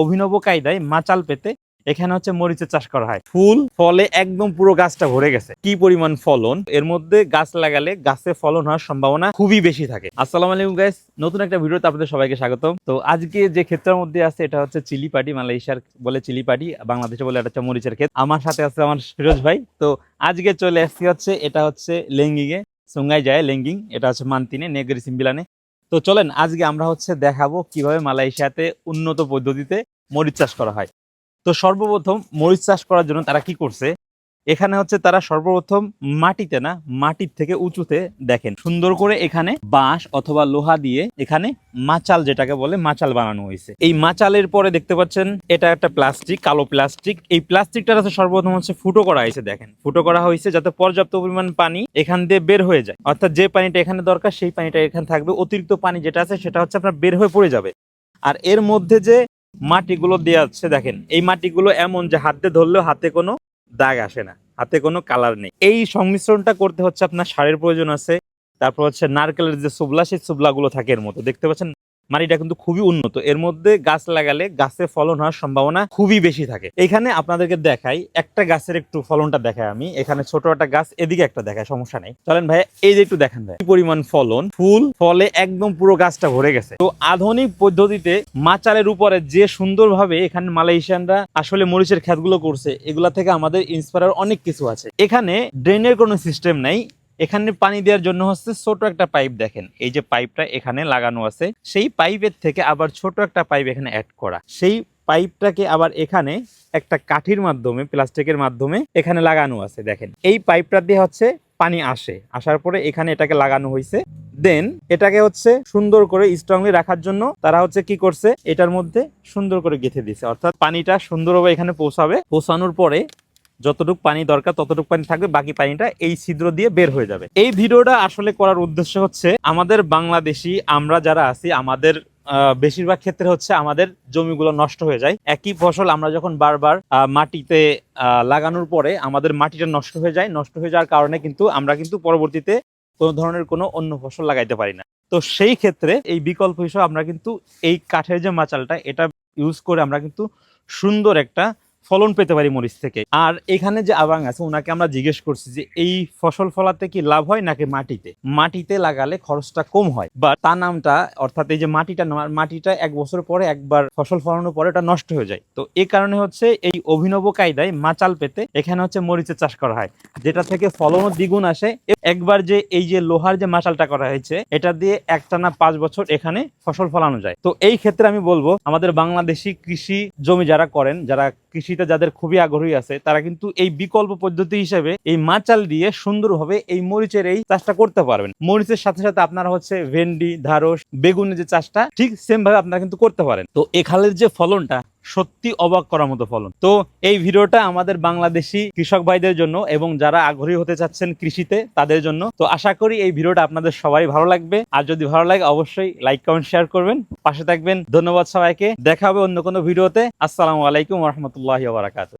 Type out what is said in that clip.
অভিনব কায়দায় মাচাল পেতে এখানে হচ্ছে মরিচের চাষ করা হয়। ফুল, ফলে একদম পুরো গাছটা ভরে গেছে। কি পরিমাণ ফলন? এর মধ্যে গাছ লাগালে গাছে ফলন হওয়ার সম্ভাবনা খুবই বেশি থাকে। আসসালামু আলাইকুম গাইস নতুন একটা ভিডিওতে আপনাদের সবাইকে স্বাগতম। তো আজকে যে ক্ষেত্রের মধ্যে আছে, এটা হচ্ছে চিলি পাটি, মালয়েশিয়ার বলে চিলি পাটি, বাংলাদেশে বলে এটা হচ্ছে মরিচের ক্ষেত। আমার সাথে আছে আমার ফিরোজ ভাই। তো আজকে চলে আসছি হচ্ছে, এটা হচ্ছে লেঙ্গিংয়ে সুঙ্গাই যায় লেঙ্গিং, এটা হচ্ছে মান্তিনে, নেগরি সিম্বিলানে। তো চলেন, আজকে আমরা হচ্ছে দেখাবো কীভাবে মালয়েশিয়াতে উন্নত পদ্ধতিতে মরিচ চাষ করা হয়। তো সর্বপ্রথম মরিচ চাষ করার জন্য তারা কি করছে? এখানে হচ্ছে তারা সর্বপ্রথম মাটিতে না, মাটির থেকে উঁচুতে দেখেন। সুন্দর করে এখানে বাঁশ অথবা লোহা দিয়ে এখানে মাচাল যেটাকে বলে, মাচাল বানানো হয়েছে। এই মাচালের পরে দেখতে পাচ্ছেন, এটা একটা প্লাস্টিক, কালো প্লাস্টিক। এই প্লাস্টিকটা হচ্ছে সর্বপ্রথম হচ্ছে ফুটো করা হয়েছে, দেখেন। ফুটো করা হয়েছে যাতে পর্যাপ্ত পরিমাণ পানি এখান দিয়ে বের হয়ে যায়। অর্থাৎ যে পানিটা এখানে দরকার, সেই পানিটা এখানে থাকবে। অতিরিক্ত পানি যেটা আছে, সেটা হচ্ছে আপনার বের হয়ে পড়ে যাবে। আর এর মধ্যে যে মাটিগুলো দেওয়া আছে, দেখেন, এই মাটিগুলো এমন যে হাতে ধরলেও হাতে কোনো দাগ আসে না, হাতে কোনো কালার নেই। এই সংমিশ্রণটা করতে হচ্ছে আপনার সারের প্রয়োজন আছে, তারপর হচ্ছে নারকেলের যে সুবলা, সেই সুবলাগুলো থাকে এর মতো দেখতে পাচ্ছেন? মাটিটা কিন্তু খুবই উন্নত। এর মধ্যে গাছ লাগালে গাছে ফলন হওয়ার সম্ভাবনা খুবই বেশি থাকে। এখানে আপনাদেরকে দেখাই, একটা গাছের একটু ফলনটা দেখাই আমি। এখানে ছোট একটা গাছ, এদিকে একটা দেখায় সমস্যা নেই। চলেন ভাই, এই যে একটু দেখেন ভাই। পরিমাণ ফলন? ফুল, ফলে একদম পুরো গাছটা ভরে গেছে। তো আধুনিক পদ্ধতিতে মাচালের উপরে যে সুন্দরভাবে এখানে মালয়েশিয়ানরা আসলে মরিচের ক্ষেতগুলো করছে, এগুলা থেকে আমাদের ইন্সপায়ার অনেক কিছু আছে। এখানে ড্রেনের কোনো সিস্টেম নাই। এখানে পানি দেওয়ার জন্য হচ্ছে ছোট একটা পাইপ দেখেন। এই যে পাইপটা এখানে লাগানো আছে, সেই পাইপের থেকে আবার ছোট একটা পাইপ এখানে অ্যাড করা। সেই পাইপটাকে আবার এখানে একটা কাঠির মাধ্যমে, প্লাস্টিকের মাধ্যমে এখানে লাগানো আছে, দেখেন। এই পাইপটা দিয়ে হচ্ছে পানি আসে। আসার পরে এখানে এটাকে লাগানো হয়েছে দেন এটাকে হচ্ছে সুন্দর করে স্ট্রংলি রাখার জন্য তারা হচ্ছে কি করছে, এটার মধ্যে সুন্দর করে গেঁথে দিছে। অর্থাৎ পানিটা সুন্দরভাবে এখানে পৌঁছাবে। পৌঁছানোর পরে যতটুকু পানি দরকার, ততটুকু পানি থাকবে, বাকি পানিটা এই ছিদ্র দিয়ে বের হয়ে যাবে। এই ভিডিওটা আসলে করার উদ্দেশ্য হচ্ছে, আমাদের বাংলাদেশি, আমরা যারা আছি, আমাদের বেশিরভাগ ক্ষেত্রে হচ্ছে আমাদের জমিগুলো নষ্ট হয়ে যায়। একই ফসল আমরা যখন বারবার মাটিতে লাগানোর পরে আমাদের মাটিটা নষ্ট হয়ে যায়। নষ্ট হয়ে যাওয়ার কারণে কিন্তু আমরা কিন্তু পরবর্তীতে কোনো ধরনের কোনো অন্য ফসল লাগাইতে পারি না। তো সেই ক্ষেত্রে এই বিকল্প হিসেবে আমরা কিন্তু এই কাঠের যে মাচালটা, এটা ইউজ করে আমরা কিন্তু সুন্দর একটা ফলন পেতে পারি মরিচ থেকে। আর এখানে যে আবাং আছে, ওনাকে আমরা জিজ্ঞেস করছি যে, এই ফসল ফলাতে কি লাভ হয় নাকি মাটিতে? মাটিতে লাগালে খরচটা কম হয়। বা তার নামটা, অর্থাৎ এই যে মাটিটা মাটিটা এক বছর পরে একবার ফসল ফলানোর পরে এটা নষ্ট হয়ে যায়। তো এই কারণে হচ্ছে এই অভিনব কায়দায় মাচাল পেতে এখানে হচ্ছে মরিচের চাষ করা হয়। যেটা থেকে ফলনও দ্বিগুণ আসে। একবার যে এই যে লোহার যে মাচালটা করা হয়েছে, এটা দিয়ে একটানা পাঁচ বছর এখানে ফসল ফলানো যায়। তো এই ক্ষেত্রে আমি বলব, আমাদের বাংলাদেশি কৃষি জমি যারা করেন, যারা কৃষিতে যাদের খুবই আগ্রহী আছে, তারা কিন্তু এই বিকল্প পদ্ধতি হিসেবে এই মাচাল দিয়ে সুন্দরভাবে এই মরিচের এই চাষটা করতে পারবেন। মরিচের সাথে সাথে আপনারা হচ্ছে ভেন্ডি ঢাড়স বেগুনের যে চাষটা ঠিক সেম ভাবে আপনারা কিন্তু করতে পারেন। তো এখানের যে ফলনটা সত্যি অবাক করার মতো ফলন। তো এই ভিডিওটা আমাদের বাংলাদেশি কৃষক ভাইদের জন্য এবং যারা আগ্রহী হতে চাচ্ছেন কৃষিতে, তাদের জন্য। তো আশা করি এই ভিডিওটা আপনাদের সবাই ভালো লাগবে। আর যদি ভালো লাগে, অবশ্যই লাইক কমেন্ট শেয়ার করবেন। পাশে থাকবেন। ধন্যবাদ সবাইকে। দেখা হবে অন্য কোনো ভিডিওতে। আসসালামু আলাইকুম রহমতুল্লাহ বারাকাতু